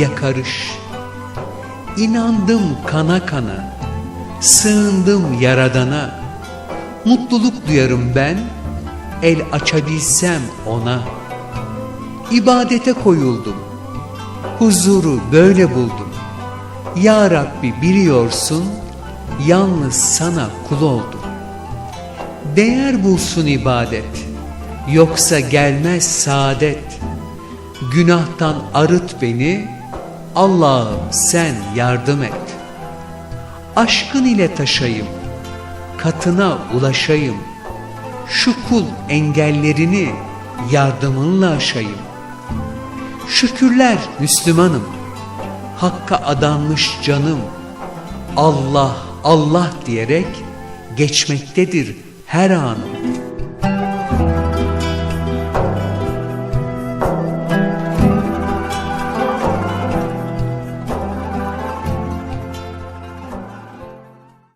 yakarış. İnandım kana kana, sığındım yaradana. Mutluluk duyarım ben, el açabilsem ona. İbadete koyuldum, huzuru böyle buldum. Ya Rabbi biliyorsun, yalnız sana kul oldum. Değer bulsun ibadet, yoksa gelmez saadet. Günahtan arıt beni, Allah'ım sen yardım et. Aşkın ile taşayım, katına ulaşayım. Şu kul engellerini yardımınla aşayım. Şükürler Müslümanım, Hakka adanmış canım, Allah Allah diyerek geçmektedir her anım.